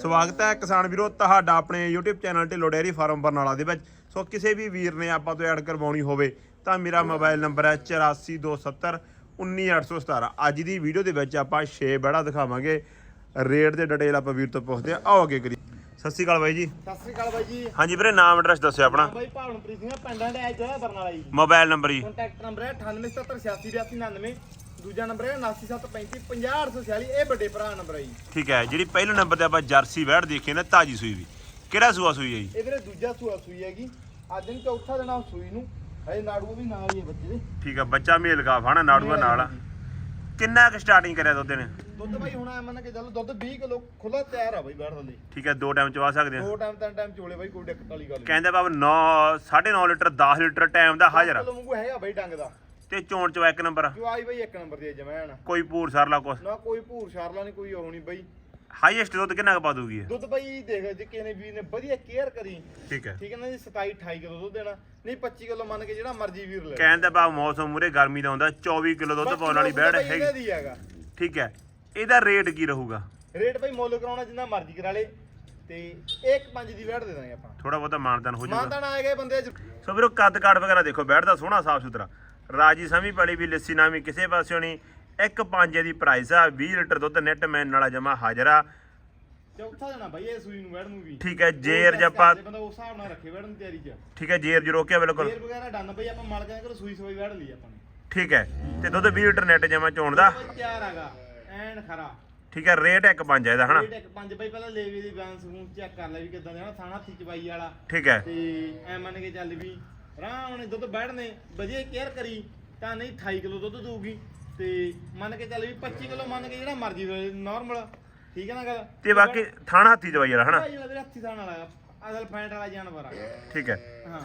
ਸਵਾਗਤ ਹੈ ਕਿਸਾਨ ਵੀਰੋ ਤੁਹਾਡਾ ਆਪਣੇ YouTube channel Dhillon dairy farm Barnala ਦੇ ਵਿੱਚ। ਸੋ ਕਿਸੇ ਵੀ ਵੀਰ ਨੇ ਆਪਾਂ ਤੋਂ ਐਡ ਕਰਵਾਉਣੀ ਹੋਵੇ ਤਾਂ ਮੇਰਾ ਮੋਬਾਈਲ ਨੰਬਰ ਹੈ 8427 19817 ਅੱਜ ਦੀ ਵੀਡੀਓ ਦੇ ਵਿੱਚ ਆਪਾਂ 6 ਬੜਾ ਦਿਖਾਵਾਂਗੇ। ਰੇਟ ਦੇ ਡਿਟੇਲ ਆਪਾਂ ਵੀਰ ਤੋਂ ਪੁੱਛਦੇ ਆ ਆਓ ਅੱਗੇ ਕਰੀ ਸਤਿ ਸ਼੍ਰੀ ਅਕਾਲ ਬਾਈ ਜੀ। ਸਤਿ ਸ੍ਰੀ ਅਕਾਲ ਬਾਈ ਜੀ। ਹਾਂਜੀ ਵੀਰੇ ਨਾਮ ਐਡਰੈਸ ਦੱਸਿਓ ਆਪਣਾ। ਬਾਈ ਭਾਵਨਪ੍ਰੀਤ ਸਿੰਘ ਪਿੰਡਾਂ ਦੇ ਜਿਹੜਾ ਬਰਨਾਲਾ ਜੀ। ਮੋਬਾਈਲ ਨੰਬਰ ਜੀ। ਕੰਟੈਕਟ ਨੰਬਰ ਹੈ 9877868299 ਦੂਜਾ ਨੰਬਰ ਹੈ 9735 ਇਹ ਵੱਡੇ ਭਰਾ ਨੰਬਰ ਹੈ ਜੀ। ਠੀਕ ਹੈ ਜਿਹੜੀ ਪਹਿਲੇ ਨੰਬਰ ਤੇ ਆਪਾਂ ਜਰਸੀ ਵੈੜ ਦੇਖੀ ਨਾ ਤਾਜੀ ਸੂਈ ਵੀ। ਕਿਹੜਾ ਸੂਆ ਸੂਈ ਹੈ ਜੀ? ਇਹ ਵੀਰੇ ਦੂਜਾ ਸੂਆ ਸੂਈ ਹੈਗੀ। ਅੱਜ ਨੂੰ ਚੌਥਾ ਦਿਨ ਆ ਸੂਈ ਨੂੰ। ਹਜੇ ਨਾੜੂ ਵੀ ਨਾਲ ਹੀ ਹੈ ਬੱਚੇ ਦੇ। ਠੀਕ ਹੈ ਬੱਚਾ ਮੇਲ ਗਾ ਫਾਣਾ ਨਾੜੂਆ ਨਾਲ ਆ। ਕਿੰਨਾ ਕੁ ਸਟਾਰਟਿੰਗ ਕਰਿਆ ਦੁੱਧ ਨੇ ਦੁੱਧ ਬਾਈ ਹੁਣ ਐ ਮੰਨ ਕੇ ਚੱਲ ਦੁੱਧ 20 ਕਿਲੋ ਖੁੱਲਾ ਤਿਆਰ ਆ ਬਾਈ ਬਾਹਰ ਥੱਲੇ ਠੀਕ ਹੈ ਦੋ ਟਾਈਮ ਚਵਾ ਸਕਦੇ ਆ। ਦੋ ਟਾਈਮ ਤਿੰਨ ਟਾਈਮ ਚੋਲੇ ਬਾਈ ਕੋਈ ਦਿੱਕਤ ਵਾਲੀ ਗੱਲ ਨਹੀਂ ਕਹਿੰਦੇ ਬਾਬ 9 9.5 ਲੀਟਰ 10 ਲੀਟਰ ਟਾਈਮ ਦਾ ਹਾਜ਼ਰ ਆ। ਕਿਲੋ ਵਾਂਗੂ ਹੈਗਾ ਬਾਈ ਡੰਗ ਦਾ। ਤੇ ਚੋਣ ਚਵਾ ਇੱਕ ਨੰਬਰ। ਜੋ ਆਈ ਬਾਈ ਇੱਕ ਨੰਬਰ ਦੀ ਜਮੈਨ ਕੋਈ ਪੂਰ ਸਰਲਾ ਕੁਛ। ਨਾ ਕੋਈ ਭੂਰ ਸ਼ਾਰਲਾ ਨਹੀਂ ਕੋਈ ਉਹ ਨਹੀਂ ਬਾਈ। ਹਾਈਐਸਟ ਦੁੱਧ ਕਿੰਨਾ ਕੁ ਪਾ ਦੂਗੀ ਇਹ? ਦੁੱਧ ਬਾਈ ਦੇਖ ਜੇ ਕਿਸੇ ਨੇ ਨੇ ਵਧੀਆ ਕੇਅਰ ਕਰੀ ਠੀਕ ਹੈ। ਠੀਕ ਹੈ ਨਾ ਜੀ 27 28 ਕਿਲੋ ਦੁੱਧ ਦੇਣਾ ਨਹੀਂ 25 ਕਿਲੋ ਮੰਨ ਕੇ ਜਿਹੜਾ ਮਰਜ਼ੀ ਵੀਰ ਲੈ ਕਹਿੰਦੇ ਬਾਬ ਮੌਸਮ ਮੂਰੇ ਗਰਮੀ ਦਾ ਹੁੰਦਾ 24 ਕਿਲੋ ਦੁੱਧ ਪਾਉਣ ਵਾਲੀ ਬੈੜ ਬਾਈ ਹੈਗੀ। ਇਹਦਾ ਦੀ ਹੈਗਾ। ਠੀਕ ਹੈ ਇਹਦਾ ਰੇਟ ਕੀ ਰਹੂਗਾ? ਰੇਟ ਬਾਈ ਮੁੱਲ ਕਰਾਉਣਾ ਜਿੰਨਾ ਮਰਜ਼ੀ ਕਰਾ ਲੇ ਤੇ ਇੱਕ ਪੰਜ ਦੀ ਵੈਟ ਦੇ ਦਾਂਗੇ ਆਪਾਂ। ਥੋੜਾ ਬਹੁਤਾ ਮਾਨਦਾਨ ਹੋ ਜਾਊਗਾ। ਮਾਨਤਾਨ ਆਏ ਗਏ ਬੰਦੇ ਚ। ਸੋ ਵੀਰੋ ਕੱਦ ਕਾਠ ਵਗੈਰਾ ਦੇਖੋ ਬੈਠ ਦਾ ਸੋਹਣਾ ਸਾਫ਼ ਸੁਥਰਾ ਰਾਜੀ ਸਮੀ ਪੜੀ ਵੀ ਲੱਸੀ ਨਾਮੀ ਕਿਸੇ ਪਾਸਿਓਂ ਨਹੀਂ। ਇੱਕ ਪੰਜ ਦੀ ਪ੍ਰਾਈਸ ਆ 20 ਲੀਟਰ ਦੁੱਧ ਨੈਟ ਮੈਨ ਵਾਲਾ ਜਮਾ ਹਾਜ਼ਰਾ ਚੌਥਾ ਦੇਣਾ ਬਾਈ ਇਹ ਸੂਈ ਨੂੰ ਵੈਟ ਨੂੰ ਵੀ। ਠੀਕ ਹੈ ਜੇਰ ਜੱਪਾ ਬੰਦਾ ਉਸ ਹਿਸਾਬ ਨਾਲ ਰੱਖੇ ਵੈਟ ਨੂੰ ਤਿਆਰੀ ਚ। ਠੀਕ ਹੈ ਜੇਰ ਜੀ ਰੋਕਿਆ ਬਿਲਕੁਲ। ਫੇਰ ਵਗੈਰਾ ਡੰਨ ਬਈ ਆਪਾਂ ਮਲ ਕੇ ਕਰੋ ਸੂਈ ਸੂਈ ਵੈਟ ਲਈ ਆਪਾਂ ਨੇ। ਠੀਕ ਹੈ ਤੇ ਦੁੱਧ 20 ਲੀਟਰ ਨੈਟ ਜਮਾ ਚੋਣ ਦਾ। ਬਾਈ ਤਿਆਰ ਹੈਗਾ ਐਨ ਖਰਾ। ਠੀਕ ਹੈ ਰੇਟ ਇੱਕ ਪੰਜ ਆ ਇਹਦਾ ਹਨਾ? ਰੇਟ ਇੱਕ ਪੰਜ ਬਾਈ ਪਹਿਲਾਂ ਲੇਵੇ ਦੀ ਬੈਲੈਂਸ ਫੂਨ ਚੈੱਕ ਕਰ ਲੈ ਵੀ ਕਿਦਾਂ ਦੇ ਹਨਾ ਥਾਣਾ ਹੱਥੀ ਚਬਾਈ ਵਾਲਾ। ਠੀਕ ਹੈ। ਤੇ ਐ ਮੰਨ ਕੇ ਚੱਲ ਵੀ ਆਰਾਮ ਨਾਲ ਦੁੱਧ ਬੈਠਨੇ ਵਧੀਆ ਕੇਅਰ ਕਰੀ ਤਾਂ ਨਹੀਂ 28 ਕਿਲੋ ਦੁੱਧ ਦਊਗੀ। ਤੇ ਮੰਨ ਕੇ ਚੱਲ ਵੀ 25 ਕਿਲੋ ਮੰਨ ਕੇ ਜਿਹੜਾ ਮਰਜ਼ੀ ਨਾਰਮਲ ਠੀਕ ਹੈ ਨਾ ਗੱਲ? ਤੇ ਬਾਕੀ ਥਾਣਾ ਹੱਥੀ ਦਵਾਈ ਵਾਲਾ ਹਨਾ? ਭਾਈ ਹੱਥੀ ਥਾਣ ਵਾਲਾ ਅਸਲ ਫੈਂਟ ਵਾਲਾ ਜਾਨਵਰ ਆ। ਠੀਕ ਹੈ।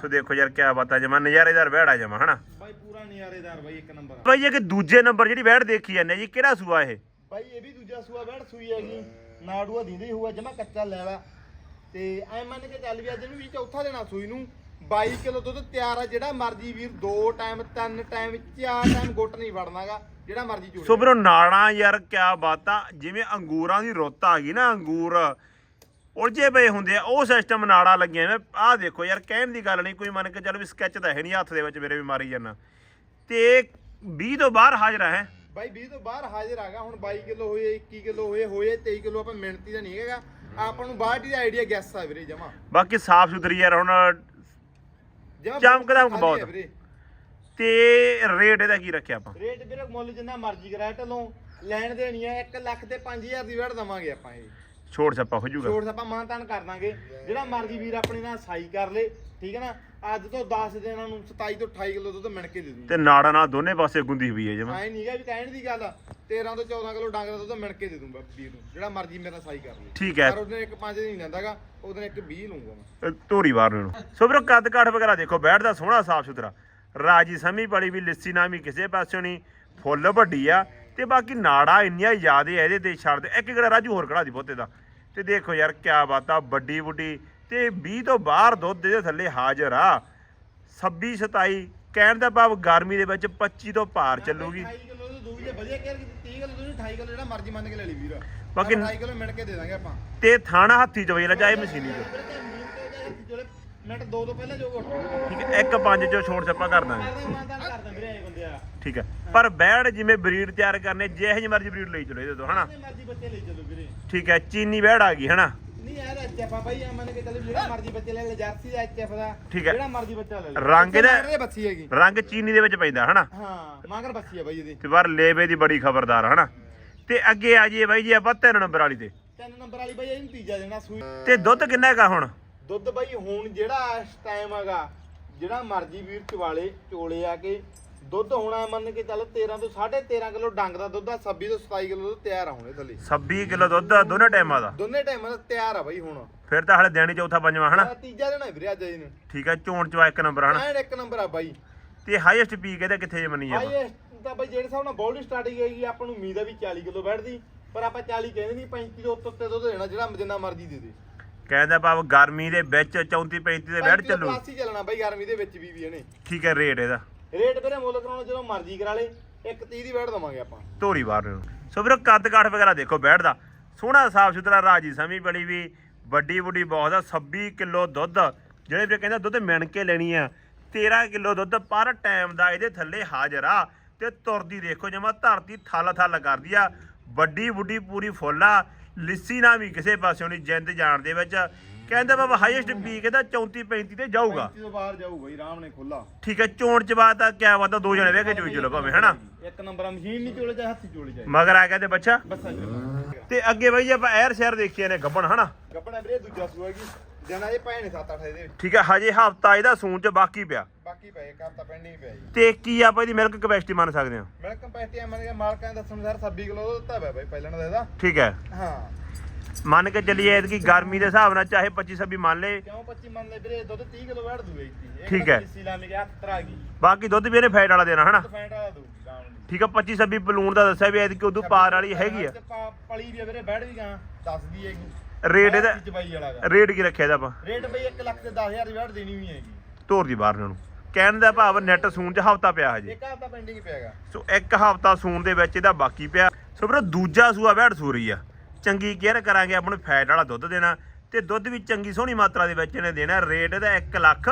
ਸੋ ਦੇਖੋ ਯਾਰ ਕਿਆ ਬਾਤ ਆ ਜਮਾ ਨਜ਼ਾਰੇਦਾਰ ਬੈੜਾ ਜਮਾ ਹਨਾ? ਬਾਈ ਪੂਰਾ ਨਜ਼ਾਰੇਦਾਰ ਬਾਈ ਇੱਕ ਨੰਬਰ ਬਾਈ ਇਹ ਕਿ ਦੂਜੇ ਨੰਬਰ ਜਿਹੜੀ ਬੈੜ ਦੇਖੀ ਜਾਂਦੇ ਜੀ ਕਿਹੜਾ ਸੂਆ ਇਹ? ਬਾਈ ਇਹ ਵੀ ਦੂਜਾ ਸੂਆ ਬੈਠ ਸੂਈ ਹੈਗੀ ਨਾੜੂਆ ਦਿੰਦੇ ਹੋਊਗਾ ਜਮਾ ਕੱਚਾ ਲੈਲਾ। ਤੇ ਐ ਮੰਨ ਕੇ ਚੱਲ ਵੀ ਅੱਜ ਨੂੰ ਵੀ ਚੌਥਾ ਦੇਣਾ ਸੂਈ ਨੂੰ। 22 ਕਿਲੋ ਦੁੱਧ ਤਿਆਰ ਆ ਜਿਹੜਾ ਮਰਜ਼ੀ ਵੀਰ ਦੋ ਟਾਈਮ ਤਿੰਨ ਟਾਈਮ ਚਾਰ ਟਾਈਮ ਗੁੱਟ ਨਹੀਂ ਵੜਨਾਗਾ ਜਿਹੜਾ ਮਰਜ਼ੀ ਚੋਲੇ ਸੋ ਵੀਰੋ ਨਾੜਾਂ ਯਾਰ ਕਿਆ ਬਾਤ ਆ। ਜਿਵੇਂ ਅੰਗੂਰਾਂ ਦੀ ਰੁੱਤ ਆ ਗਈ ਨਾ ਅੰਗੂਰ। ਉਲਝੇ ਪਏ ਹੁੰਦੇ ਆ ਉਹ ਸਿਸਟਮ ਨਾੜਾਂ ਲੱਗੀਆਂ ਮੈਂ ਆਹ ਦੇਖੋ ਯਾਰ ਕਹਿਣ ਦੀ ਗੱਲ ਨਹੀਂ ਕੋਈ ਮੰਨ ਕੇ ਚੱਲ ਵੀ ਸਕੈਚ ਤਾਂ ਹੈ ਨਹੀਂ ਹੱਥ ਦੇ ਵਿੱਚ ਮੇਰੇ ਵੀ ਮਾਰੀ ਜਾਣਾ ਤੇ 20 ਤੋਂ ਬਾਹਰ ਹਾਜ਼ਰ ਹੈ? ਬਾਈ 20 ਤੋਂ ਬਾਹਰ ਹਾਜ਼ਰ ਆਗਾ ਹੁਣ 22 ਕਿਲੋ ਹੋਏ 21 ਕਿਲੋ ਹੋਏ ਹੋਏ 23 ਕਿਲੋ ਆਪਾਂ ਮਿਹਨਤੀ ਦਾ ਨਹੀਂ ਹੈਗਾ। ਆਪਾਂ ਨੂੰ ਬਾਹਰ ਦੀ ਆਈਡੀਆ ਗੈਸ ਆ ਵੀਰੇ ਜਮਾ। ਬਾਕੀ ਸਾਫ਼ ਸੁਥਰੀ ਯਾਰ ਹੁਣ ਚਮਕ ਦਮਕ ਬਹੁਤ। ਤੇ ਰੇਟ ਇਹਦਾ ਕੀ ਰੱਖਿਆ ਆਪਾਂ? ਰੇਟ ਵੀਰੇ ਮੁੱਲ ਜਿੰਨਾ ਮਰਜ਼ੀ ਕਰਾ ਢਲੋਂ ਲੈਣ ਦੇਣੀ ਆ 1 ਲੱਖ ਤੇ 5000 ਦੀ ਵੜ ਦਵਾਂਗੇ ਆਪਾਂ ਇਹ। ਛੋੜ ਛੱਪਾ ਹੋ ਜਾਊਗਾ। ਛੋੜ ਆਪਾਂ ਮਾਨਤਾਨ ਕਰ ਦਾਂਗੇ। ਜਿਹੜਾ ਮਰਜ਼ੀ ਵੀਰ ਆਪਣੇ ਨਾਲ ਸਾਈ ਕਰ ਲੇ ਠੀਕ ਹੈ ਨਾ? ਅੱਜ ਤੋਂ 10 ਦਿਨਾਂ ਨੂੰ 27 ਤੋਂ 28 ਕਿਲੋ ਦੁੱਧ ਮਿਣ ਕੇ ਦੇ ਦੂੰਗਾ। ਤੇ ਨਾੜਾਂ ਨਾਲ ਦੋਨੇ ਪਾਸੇ ਗੁੰਦੀ ਹੋਈ ਹੈ ਜਮਾ। ਐ ਨਹੀਂਗਾ ਵੀ ਕਹਿਣ ਦੀ ਗੱਲ 13 ਤੋਂ 14 ਕਿਲੋ ਡੰਗ ਦਾ ਦੁੱਧ ਮਿਣ ਕੇ ਦੇ ਦੂੰਗਾ ਵੀਰ ਨੂੰ ਜਿਹੜਾ ਮਰਜ਼ੀ ਮੇਰੇ ਸਾਈ ਕਰ ਲੇ ਠੀਕ ਹੈ। ਪਰ ਉਹਨੇ ਇੱਕ 5 ਨਹੀਂ ਲੈਂਦਾਗਾ ਉਹਦੇ ਇੱਕ 20 ਲਊਂਗਾ ਮੈਂ। ਧੋਰੀ ਵਾਰ ਨੂੰ ਸੋ ਵੀਰੋ ਕੱਦ ਕਾਠ ਵਗੈਰਾ ਦੇਖੋ ਬੈਠ ਦਾ ਸੋਹਣਾ ਸਾਫ਼ ਸੁਥਰਾ। ਰਾਜੀ ਸਮੀ ਪੜੀ ਵੀ ਲਿੱਸੀ ਨਾਮੀ ਕਿਸੇ ਪਾਸਿਓਂ ਨਹੀਂ ਫੁੱਲ ਵੱਡੀ ਆ। ਤੇ ਬਾਕੀ ਨਾੜਾ ਇੰਨੀਆਂ ਜ਼ਿਆਦੇ ਆ ਇਹਦੇ ਤੇ ਛੱਡ ਦੇ। ਇੱਕ ਕਿਹੜਾ ਰਾਜੂ ਹੋਰ ਖੜਾ ਦੀ ਬਹੁਤੇ ਦਾ। ਤੇ ਦੇਖੋ ਯਾਰ ਕਿਆ ਬਾਤ ਆ ਵੱਡੀ ਵੱਡੀ ਤੇ 20 ਤੋਂ ਬਾਹਰ ਦੁੱਧ ਦੇ ਥੱਲੇ ਹਾਜ਼ਰ ਆ। 26 27 ਕਹਿਣ ਦਾ ਭਾਵ ਗਰਮੀ ਦੇ ਵਿੱਚ 25 ਤੋਂ ਪਾਰ ਚੱਲੂਗੀ। 28 ਕਿਲੋ ਦੁੱਧ ਦੂਗੀ ਜੇ ਵਧੀਆ ਕੇਅਰ ਕੀਤੀ। 30 ਕਿਲੋ ਦੁੱਧ 28 ਕਿਲੋ ਜਿਹੜਾ ਮਰਜ਼ੀ ਮੰਨ ਕੇ ਲੈ ਲਈ ਵੀਰ। ਬਾਕੀ- 28 ਕਿਲੋ ਮਿਣ ਕੇ ਦੇ ਦਾਂਗੇ ਆਪਾਂ। ਤੇ ਥਾਣਾ ਹੱਥੀ ਚ ਵੇਲਾ ਚਾਹੇ ਮਸ਼ੀਨੀ ਚ। ਮਿੰਟ ਦੋ ਤੋਂ ਪਹਿਲਾਂ ਜੋ ਉੱਠ ਠੀਕ ਹੈ ਇੱਕ ਪੰਜ ਚੋਂ ਛੋੜ ਛੱਪਾ ਕਰ ਦਾਂਗੇ। ਠੀਕ ਹੈ ਪਰ ਬੈੜ ਜਿਵੇਂ ਬਰੀਡ ਤਿਆਰ ਕਰਨੇ ਜਿਹੇ ਜਿਹੀ ਮਰਜ਼ੀ ਬਰੀਡ ਲਈ ਚਲੋ ਇਹਦੇ ਤੋਂ ਹਨਾ? ਮਰਜ਼ੀ ਬੱਚੇ ਲਈ ਚੱਲੋ ਵੀਰੇ। ਠੀਕ ਹੈ ਚੀਨੀ ਬੈੜ ਆ ਗਈ ਹਨਾ? ਨਹੀਂ ਯਾਰ ਐਚਐਫ ਆ ਬਾਈ ਆ ਮੰਨ ਕੇ ਚੱਲ ਜਿਹੜਾ ਮਰਜ਼ੀ ਬੱਚੇ ਲੈ ਲੈ ਜਰਸੀ ਦਾ ਐਚਐਫ ਦਾ ਠੀਕ ਹੈ। ਜਿਹੜਾ ਮਰਜ਼ੀ ਬੱਚਾ ਲੈ ਲੈ ਰੰਗ ਇਹਦਾ- ਬੱਚੀ ਹੈਗੀ। ਰੰਗ ਚੀਨੀ ਦੇ ਵਿੱਚ ਪੈਂਦਾ ਹਨਾ? ਹਾਂ ਮਾਂਗਰ ਬੱਚੀ ਆ ਬਾਈ ਇਹਦੀ। ਤੇ ਪਰ ਲੇਵੇ ਦੀ ਬੜੀ ਖਬਰਦਾਰ ਹਨਾ? ਤੇ ਅੱਗੇ ਆ ਜਾਈਏ ਬਾਈ ਜੀ ਆਪਾਂ ਤਿੰਨ ਨੰਬਰ ਵਾਲੀ ਤੇ। ਤਿੰਨ ਨੰਬਰ ਵਾਲੀ ਬਾਈ ਇਹਨੂੰ ਤੀਜਾ ਦੇਣਾ ਸੂਈ। ਤੇ ਦੁੱਧ ਕਿੰਨਾ ਹੈਗਾ ਹੁਣ? ਦੁੱਧ ਬਾਈ ਹੁਣ ਜਿਹੜਾ ਇਸ ਟਾਈਮ ਹੈਗਾ ਜਿਹੜਾ ਮਰਜ਼ੀ ਵੀਰ ਚਵਾਲੇ ਚੋਲੇ ਆ ਕੇ ਦੁੱਧ ਹੋਣਾ ਮੰਨ ਕੇ ਚੱਲ 13 ਤੋਂ 13.5 ਕਿਲੋ ਡੰਗ ਦਾ ਦੁੱਧ ਆ 26 ਤੋਂ 27 ਕਿਲੋ ਦੁੱਧ ਤਿਆਰ ਆ ਹੁਣੇ ਥੱਲੇ 26 ਕਿਲੋ ਦੁੱਧ ਆ ਦੋਨੇ ਟਾਈਮਾਂ ਦਾ? ਦੋਨੇ ਟਾਈਮਾਂ ਦਾ ਤਿਆਰ ਆ ਬਾਈ ਹੁਣ। ਫਿਰ ਤਾਂ ਹਲੇ ਦੇਣੀ ਚੌਥਾ ਪੰਜਵਾਂ ਹਨਾ? ਆਹ ਤੀਜਾ ਦੇਣਾ ਵੀਰੇ ਅੱਜ ਇਹਨੂੰ ਠੀਕ ਹੈ ਚੋਣ ਚਵਾ ਇੱਕ ਨੰਬਰ ਹਨਾ? ਐਨ ਇੱਕ ਨੰਬਰ ਆ ਬਾਈ। ਤੇ ਹਾਈਐਸਟ ਪੀ ਇਹਦਾ ਕਿੱਥੇ ਜੇ ਮੰਨੀ ਆਪਾਂ ਇਹ ਤਾਂ ਬਾਈ ਜਿਹੜੇ ਹਿਸਾਬ ਨਾਲ ਬੋਲਡ ਸਟਾਰਟਿੰਗ ਹੈਗੀ ਆਪਾਂ ਨੂੰ ਉਮੀਦ ਆ ਵੀ 40 ਕਿਲੋ ਬੈਠਦੀ। ਪਰ ਆਪਾਂ 40 ਕਹਿੰਦੇ ਨਹੀਂ 35 ਤੋਂ ਉੱਤੇ ਦੁੱਧ ਦੇਣਾ ਜਿਹੜਾ ਜਿੰਨਾ ਮਰਜ਼ੀ ਦੇ ਦੇ। ਕਹਿੰਦਾ ਭਾਵ ਗਰਮੀ ਦੇ ਵਿੱਚ 34 35 ਦੇ ਬੈਠ ਚੱਲੂ। ਪਲੱਸ ਹੀ ਚੱਲਣਾ ਬਾਈ ਗਰਮੀ ਦੇ ਵਿੱਚ ਵੀ ਵੀ ਇਹਨੇ। ਠੀਕ ਹੈ ਰੇਟ ਇਹਦਾ। ਰੇਟ ਵੀਰੇ ਮੁੱਲ ਕਰਾਉਣਾ ਜਦੋਂ ਮਰਜ਼ੀ ਕਰਾ ਲੇ, ਇੱਕ 30 ਦੀ ਬੈਠ ਦਵਾਂਗੇ ਆਪਾਂ। ਧੋਰੀ ਬਾਹਰ ਨੂੰ ਸੋ ਵੀਰੋ, ਕੱਦ ਕਾਠ ਵਗੈਰਾ ਦੇਖੋ ਬੈਠ ਦਾ ਸੋਹਣਾ, ਸਾਫ਼ ਸੁਥਰਾ ਰਾਜੀ ਸਮੀ ਬੜੀ ਵੀ, ਵੱਡੀ ਵੱਡੀ ਬਹੁਤ ਆ 26 ਕਿਲੋ ਦੁੱਧ। ਜਿਹੜੇ ਵੀ ਕਹਿੰਦਾ ਦੁੱਧ ਮਿਣ ਕੇ ਲੈਣੀ ਆ 13 ਕਿਲੋ ਦੁੱਧ ਪਰ ਟਾਈਮ ਦਾ ਇਹਦੇ ਥੱਲੇ ਹਾਜ਼ਰ ਆ। ਤੇ ਤੁਰਦੀ ਦੇਖੋ, ਜਮਾ ਧਰਤੀ ਥਲ ਥਲ ਕਰਦੀ ਆ। ਵੱਡੀ ਵੱਡੀ ਪੂਰੀ ਫੁੱਲ ਆ। ਲਿੱਸੀ ਨਾ ਵੀ ਕਿਸੇ ਪਾਸਿਓਂ ਨਹੀਂ, ਜਿੰਦ ਜਾਣ ਦੇ ਵਿੱਚ। ਕਹਿੰਦਾ ਬਾਬਾ ਹਾਈਐਸਟ ਪੀ ਕੇ ਤਾਂ 34 35 ਤੇ ਜਾਊਗਾ। 35 ਤੋਂ ਬਾਹਰ ਜਾਊਗਾ ਜੀ ਆਰਾਮ ਨੇ ਖੁੱਲਾ ਠੀਕ ਹੈ ਚੋਣ ਚ ਆ ਕਿਆ ਆ ਦੋ ਜਣੇ ਵੇਖ ਕੇ ਚੋਈ ਚਲੋ ਭਾਵੇਂ ਹਨਾ? ਇੱਕ ਨੰਬਰ ਮਸ਼ੀਨ ਨਹੀਂ ਚੋਲੇ ਚਾਹੇ ਹੱਥੀ ਚੋਲੇ ਚਾਹੇ। ਮਗਰ ਆ ਗਿਆ ਤੇ ਬੱਚਾ। ਤੇ ਅੱਗੇ ਬਾਈ ਜੇ ਆਪਾਂ ਐਰ ਸ਼ਹਿਰ ਦੇਖੀਏ ਨੇ ਗੱਬਣ ਹਨਾ? ਗੱਪਣਾ ਵੀਰੇ ਦੂਜਾ ਸੂਆ ਕੀ ਜਣਾ ਇਹ ਭੈਣੇ 7-8 ਇਹਦੇ। ਠੀਕ ਹੈ ਹਜੇ ਹਫਤਾ ਇਹਦਾ ਸੂਣ ਚ ਬਾਕੀ ਪਿਆ। ਬਾਕੀ ਪਏ ਘਰ ਤਾਂ ਪੈਂਡਿੰਗ ਪਿਆ ਜੀ। ਤੇ ਕੀ ਆਪਾਂ ਇਹਦੀ ਮਿਲਕ ਕਪੈਸਿਟੀ ਮੰਨ ਸਕਦੇ ਹਾਂ? ਮਿਲਕ ਕੰਪੈਸਟੀ ਐਮਨ ਦੇ ਮਾਲਕਾਂ ਦੇ ਦੱਸਣ ਅਨੁਸਾਰ 26 ਕਿਲੋ ਦਿੱਤਾ ਹੋਇਆ ਬਾਈ ਪਹਿਲਾਂ ਦਾ ਇਹਦਾ। ਠੀਕ ਹੈ। ਹਾਂ। ਮੰਨ ਕੇ ਚੱਲੀਏ ਇਹਦੀ ਗਰਮੀ ਦੇ ਹਿਸਾਬ ਨਾਲ ਚਾਹੇ 25 26 ਮੰਨ ਲੇ ਕਿਉਂ 25 ਮੰਨ ਲੈ ਵੀਰੇ? ਦੁੱਧ 30 ਕਿਲੋ ਵੜ ਦੂਗਾ ਜੀ ਠੀਕ ਹੈ। ਸੀਲਾ ਮੇ ਗਿਆ ਤਰਾ ਗਈ। ਬਾਕੀ ਦੁੱਧ ਵੀ ਇਹਨੇ ਫੈਟ ਵਾਲਾ ਦੇਣਾ ਹਨਾ? ਫੈਂਟ ਵਾਲਾ ਦੂ ਠੀਕ ਹੈ 25 26 ਬਲੂਨ ਦਾ ਦੱਸਿਆ ਵੀ ਇਹਦੀ ਉਦੋਂ ਪਾਰ ਵਾਲੀ ਹੈਗੀ ਆ। ਪਲੀ ਵੀ ਆ ਵੀਰੇ ਬੈੜ ਵੀ ਗਾਂ। ਦੱਸਦੀ ਹੈਗੀ। ਰੇਟ ਇਹਦਾ ਰੇਟ ਕੀ ਰੱਖਿਆ ਇਹਦਾ ਆਪਾਂ? ਰੇਟ ਬਈ 1 ਲੱਖ ਤੇ 10000 ਦੀ ਵੜ ਦੇਣੀ ਵੀ ਹੈਗੀ। ਧੋਰ ਦੀ ਬਾਹਰ ਨੂੰ। ਕਹਿਣ ਦਾ ਭਾਵ ਨੈਟ ਸੂਣ ਚ ਹਫਤਾ ਪਿਆ ਹਜੇ। ਇੱਕ ਹਫ਼ਤਾ ਪੈਂਡਿੰਗ ਪਿਆਗਾ ਸੋ ਇੱਕ ਹਫਤਾ ਸੂਣ ਦੇ ਵਿੱਚ ਇਹਦਾ ਬਾਕੀ ਪਿਆ। ਸੋ ਵੀਰੋ ਦੂਜਾ ਸੂਆ ਵੈੜ ਸੂ ਰਹੀ ਆ। ਚੰਗੀ ਕੇਅਰ ਕਰਾਂਗੇ ਆਪਾਂ ਨੂੰ ਫੈਟ ਵਾਲਾ ਦੁੱਧ ਦੇਣਾ। ਤੇ ਦੁੱਧ ਵੀ ਚੰਗੀ ਸੋਹਣੀ ਮਾਤਰਾ ਦੇ ਵਿੱਚ ਇਹਨੇ ਦੇਣਾ ਰੇਟ ਇਹਦਾ 1 ਲੱਖ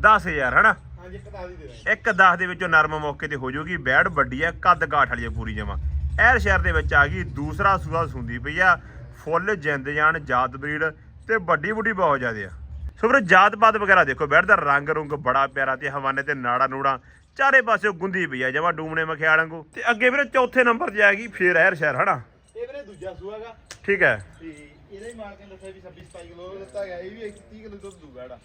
10000 ਹਨਾ? ਹਾਂਜੀ ਇੱਕ ਤਾਂ ਦੀ ਦੇ ਦਾਂਗੇ। ਇੱਕ 10 ਦੇ ਵਿੱਚੋਂ ਨਰਮ ਮੌਕੇ ਤੇ ਹੋ ਜਾਊਗੀ ਬੈੜ ਵੱਡੀ ਆ ਕੱਦ ਕਾਠ ਵਾਲੀ ਆ ਪੂਰੀ ਜਮਾ। ਐਰ ਸ਼ਹਿਰ ਦੇ ਵਿੱਚ ਆ ਗਈ ਦੂਸਰਾ ਸੂਆ ਸੁੰਦੀ ਪਈ ਆ ਫੁੱਲ ਜਿੰਦ ਜਾਨ ਜਾਤ ਬਰੀਡ ਤੇ ਵੱਡੀ ਵੱਡੀ ਬਹੁਤ ਜ਼ਿਆਦੇ ਆ। ਸੋ ਵੀਰੋ ਜਾਤ ਪਾਤ ਵਗੈਰਾ ਦੇਖੋ ਬੈੜ ਦਾ ਰੰਗ ਰੁੰਗ ਬੜਾ ਪਿਆਰਾ ਤੇ ਹਵਾਨੇ ਤੇ ਨਾੜਾ ਨੂੜਾ ਚਾਰੇ ਪਾਸੇ ਗੁੰਦੀ ਪਈ ਆ ਜਮਾ ਡੂਮਣੇ ਮਖਿਆਲ ਵਾਂਗੂ। ਤੇ ਅੱਗੇ ਵੀਰੇ ਚੌਥੇ ਨੰਬਰ ਤੇ ਆ ਗਈ ਫੇਰ ਐਰ ਸ਼ਹਿਰ ਹਨਾ? ਇਹ ਦੂਜਾ ਸੂਆਗਾ ਠੀਕ ਹੈ। ਤੇ ਇਹਦਾ ਹੀ ਮਾਲਕਾਂ ਨੇ ਦੱਸਿਆ ਵੀ 26 27 ਕਿਲੋ ਦਿੱਤਾ ਗਿਆ। ਇਹ ਵੀ 30 ਕਿਲੋ ਦੁੱਧ ਦੂਗਾ ਇਹਦਾ।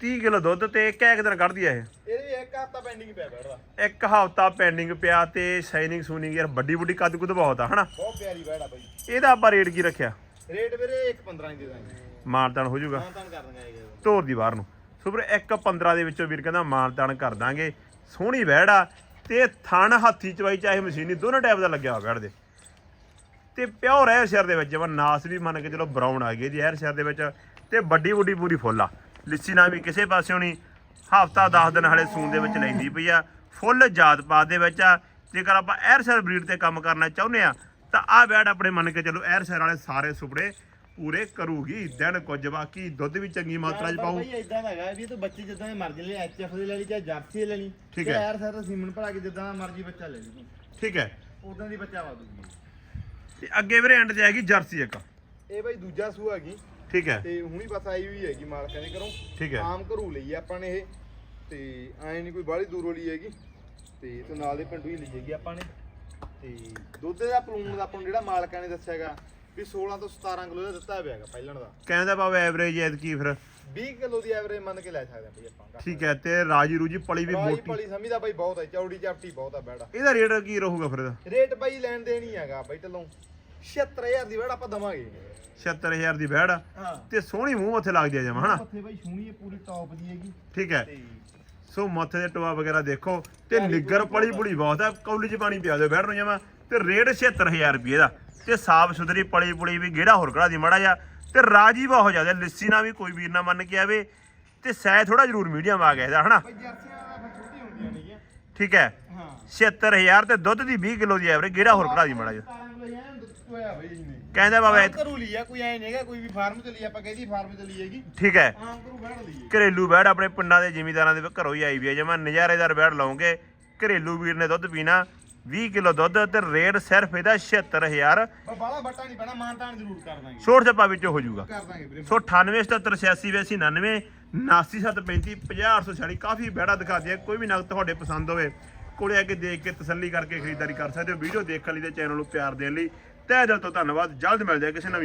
30 ਕਿਲੋ ਦੁੱਧ ਤੇ ਇੱਕ ਇੱਕ ਦਿਨ ਕੱਢਦੀ ਆ ਇਹ। ਇਹਦੇ ਇੱਕ ਹਫ਼ਤਾ ਪੈਂਡਿੰਗ ਪਿਆ ਬੈਠਦਾ ਇੱਕ ਹਫਤਾ ਪੈਂਡਿੰਗ ਪਿਆ ਤੇ ਸ਼ਾਈਨਿੰਗ ਸੂਨਿੰਗ ਯਾਰ ਵੱਡੀ ਵੱਡੀ ਕੱਦ ਕੁੱਦ ਬਹੁਤ ਆ ਹਨਾ? ਬਹੁਤ ਪਿਆਰੀ ਬੈੜਾ ਬਾਈ। ਇਹਦਾ ਆਪਾਂ ਰੇਟ ਕੀ ਰੱਖਿਆ? ਰੇਟ ਵੀਰੇ 1.15 ਦੀ ਦੇ ਦਾਂਗੇ। ਮਾਨਤਾਨ ਹੋ ਜਾਊਗਾ। ਹਾਂ ਤਾਂ ਕਰ ਦਾਂਗੇ ਇਹ ਧੋਰ ਦੀ ਬਾਹਰ ਨੂੰ। ਸੋ ਵੀਰੇ ਇੱਕ 15 ਦੇ ਵਿੱਚੋਂ ਵੀਰ ਕਹਿੰਦਾ ਮਾਨਤਾਨ ਕਰ ਦਾਂਗੇ। ਸੋਹਣੀ ਵਹਿੜਾ ਤੇ ਥਣ ਹੱਥੀ ਚਵਾਈ ਚਾਹੇ ਮਸ਼ੀਨੀ ਦੋਨੋਂ ਟਾਈਪ ਦਾ ਲੱਗਿਆ ਹੋਇਆ ਵਹਿੜ ਦੇ। ਤੇ ਪਿਓਰ ਐਰ ਸ਼ਹਿਰ ਦੇ ਵਿੱਚ ਜਮਾ ਨਾਸ ਵੀ ਮੰਨ ਕੇ ਚਲੋ ਬਰਾਊਨ ਆ ਗਈ ਜੀ ਐਰ ਸ਼ਹਿਰ ਦੇ ਵਿੱਚ ਤੇ ਵੱਡੀ ਵੱਡੀ ਪੂਰੀ ਫੁੱਲ ਆ। ਲਿੱਸੀ ਨਾ ਵੀ ਕਿਸੇ ਪਾਸਿਓਂ ਨਹੀਂ ਹਫਤਾ 10 ਦਿਨ ਹਲੇ ਸੂਨ ਦੇ ਵਿੱਚ ਲੈਂਦੀ ਪਈ ਆ। ਫੁੱਲ ਜਾਤ ਪਾਤ ਦੇ ਵਿੱਚ ਆ। ਜੇਕਰ ਆਪਾਂ ਐਰ ਸ਼ਹਿਰ ਬਰੀਡ ਤੇ ਕੰਮ ਕਰਨਾ ਚਾਹੁੰਦੇ ਆ ਤਾਂ ਆਹ ਬੈਡ ਆਪਣੇ ਮੰਨ ਕੇ ਚਲੋ ਐਰ ਸ਼ਹਿਰ ਵਾਲੇ ਸਾਰੇ ਸੁਪੜੇ ਪੂਰੇ ਕਰੂਗੀ। ਦਿਨ ਕੁਝ ਬਾਕੀ ਦੁੱਧ ਵੀ ਚੰਗੀ ਮਾਤਰਾ 'ਚ ਪਾਉ ਭਾਈ ਇਦਾਂ ਦਾ ਹੈਗਾ ਵੀ ਇਹ ਤਾਂ ਬੱਚੇ ਜਿੱਦਾਂ ਦੇ ਮਰਜ਼ੀ ਲੈ ਐਚਐਫ ਦੇ ਲੈ ਲਈ ਚਾਹੇ ਜਰਸੀ ਦੇ ਲੈ ਲਈ। ਠੀਕ ਹੈ। ਯਾਰ ਸਰ ਸੀਮਨ ਭਰਾ ਕੇ ਜਿੱਦਾਂ ਦਾ ਮਰਜ਼ੀ ਬੱਚਾ ਲੈ ਲਈ। ਤੂੰ ਠੀਕ ਹੈ। ਉਦਾਂ ਦੀ ਬੱਚਾ ਵਾਦੂਗੀ ਤੇ ਅੱਗੇ ਵੀਰੇ ਐਂਡ ਤੇ ਹੈਗੀ ਜਰਸੀ ਇੱਕ। ਇਹ ਬਾਈ ਦੂਜਾ ਸੂ ਹੈਗੀ। ਠੀਕ ਹੈ। ਤੇ ਹੁਣੀ ਬਸ ਆਈ ਹੋਈ ਹੈਗੀ ਮਾਲਕਾਂ ਦੇ ਘਰੋਂ। ਠੀਕ ਹੈ। ਆਮ ਘਰੂ ਲਈ ਆ ਆਪਾਂ ਨੇ ਇਹ। ਤੇ ਐ ਨਹੀਂ ਕੋਈ ਬਾਹਲੀ ਦੂਰੋਂ ਲਈ ਹੈਗੀ। ਤੇ ਤੇ ਨਾਲ ਦੇ ਪਿੰਡੋਂ ਹੀ ਲਈ ਹੈਗੀ ਆਪਾਂ ਨੇ। ਤੇ ਦੁੱਧ ਦਾ ਪਲੂਣ ਦਾ ਆਪਾਂ ਨੂੰ ਜਿਹੜਾ ਮਾਲਕਾਂ ਨੇ ਦੱਸਿਆਗਾ ਵੀ 16 ਤੋਂ 17 ਕਿਲੋ ਦਾ ਦਿੱਤਾ ਪਿਆਗਾ ਪਹਿਲਣ ਦਾ। ਕਹਿੰਦਾ ਬਾਬਾ ਐਵਰੇਜ ਐਤ ਕੀ ਫਿਰ। 20 ਕਿਲੋ ਦੀ ਐਵਰੇਜ ਮੰਨ ਕੇ ਲੈ ਸਕਦੇ ਆ ਬਈ ਆਪਾਂ ਠੀਕ ਹੈ। ਤੇ ਰਾਜੀ ਰੂਜੀ ਪਲੀ ਵੀ ਮੋਟੀ ਪਲੀ ਸਮਝਦਾ ਬਾਈ ਬਹੁਤ ਹੈ ਚੌੜੀ ਚਾਪਟੀ ਬਹੁਤ ਆ ਬੈੜਾ ਇਹਦਾ ਰੇਟ ਕੀ ਰਹੂਗਾ ਫਿਰ ਇਹਦਾ? ਰੇਟ ਬਾਈ ਲੈਣ ਦੇਣ ਹੀ ਹੈਗਾ ਬਾਈ ਢੱਲੋਂ। 76000 ਦੀ ਬੈੜ ਆਪਾਂ ਦਵਾਂਗੇ। 76000 ਦੀ ਬੈੜ ਤੇ ਸੋਹਣੀ ਮੂੰਹ ਮੱਥੇ ਲੱਗਦੀ ਆ ਜਮਾ ਹਨਾ? ਉੱਥੇ ਬਾਈ ਸੋਹਣੀ ਹੈ ਪੂਰੀ ਟੌਪ ਦੀ ਹੈਗੀ। ਠੀਕ ਹੈ। ਸੋ ਮੱਥੇ ਦੇ ਟੋਆ ਵਗੈਰਾ ਦੇਖੋ ਤੇ ਨਿੱਗਰ ਪਲੀ ਪੁਲੀ ਬਹੁਤ ਆ ਕੌਲੀ ਚ ਪਾਣੀ ਪਿਆ ਦਿਓ ਬੈੜ ਨੂੰ ਜਮਾ। ਤੇ ਰੇਟ 76000 ਰੁਪਏ ਦਾ। ਤੇ ਸਾਫ਼ ਸੁਥਰੀ ਪਲੀ ਪੁਲੀ ਵੀ ਗੇੜਾ ਹੋਰ ਕੜਾ ਦੀ ਮੜਾ ਜਾ ਤੇ ਰਾਜੀ ਬਹੁਤ ਜ਼ਿਆਦਾ ਲਿੱਸੀ ਨਾ ਵੀ ਕੋਈ ਵੀਰ ਨਾ ਮੰਨ ਕੇ ਆਵੇ। ਤੇ ਸੈ ਥੋੜਾ ਜ਼ਰੂਰ ਮੀਡੀਅਮ ਆ ਗਿਆ ਇਹਦਾ ਹਨਾ? ਠੀਕ ਹੈ। ਹਾਂ। 76000 ਤੇ ਦੁੱਧ ਦੀ 20 ਕਿਲੋ ਦੀ ਐਵਰੇਜ ਗੇੜਾ ਹੋਰ ਕੜਾ ਦੀ ਮੜਾ ਜਾ 17 ਕਿਲੋ ਐਨ ਦੁੱਧ ਹੋਇਆ ਬਾਈ ਇਹਨੇ ਕਹਿੰਦਾ ਬਾਬਾ ਆਮ ਘਰੂ ਲਈ ਆ ਕੋਈ ਐ ਨਹੀਂ ਹੈਗਾ ਕੋਈ ਵੀ ਫਾਰਮ ਚ ਲਈ ਆਪਾਂ ਕਹਿੰਦੀ ਫਾਰਮ ਚ ਲਈ ਹੈਗੀ? ਠੀਕ ਹੈ। ਆਮ ਘਰੂ ਬੈਠ ਲਈ ਘਰੇਲੂ ਬੈੜ ਆਪਣੇ ਪਿੰਡਾਂ ਦੇ ਜ਼ਿਮੀਂਦਾਰਾਂ ਦੇ ਘਰੋਂ ਹੀ ਆਈ ਵੀ ਹੈ। ਜਮਾ ਨਜ਼ਾਰੇਦਾਰ ਬੈੜ ਲਾਉਂਗੇ। ਘਰੇਲੂ ਵੀਰ ਨੇ ਦੁੱਧ ਪੀਣਾ 20 ਕਿਲੋ ਦੁੱਧ ਤੇ ਰੇਟ ਸਿਰਫ ਇਹਦਾ 76000 ਬਾਲਾ ਬੱਟਾ ਨਹੀਂ ਪੈਣਾ ਮਾਨਤਾਨ ਜ਼ਰੂਰ ਕਰ ਦਾਂਗੇ। ਛੋਟ ਛੱਪਾ ਵਿੱਚੋਂ ਹੋ ਜਾਊਗਾ। ਕਰ ਦਾਂਗੇ ਵੀਰੇ ਸੋ 98 77 86 82 99 99735 50846 ਕਾਫੀ ਬੈੜਾ ਦਿਖਾ ਦਿਆ ਕੋਈ ਵੀ ਨਗ ਤੁਹਾਡੇ ਪਸੰਦ ਹੋਵੇ ਕੋਲੇ ਆ ਕੇ ਦੇਖ ਕੇ ਤਸੱਲੀ ਕਰਕੇ ਖਰੀਦਦਾਰੀ ਕਰ ਸਕਦੇ ਹੋ। ਵੀਡੀਓ ਦੇਖਣ ਲਈ ਤੇ ਚੈਨਲ ਨੂੰ ਪਿਆਰ ਦੇਣ ਲਈ ਤਹਿ ਦਿਲ ਤੋਂ ਧੰਨਵਾਦ ਜਲਦ ਮਿਲਦੇ ਆ ਕਿਸੇ ਨਵੀਂ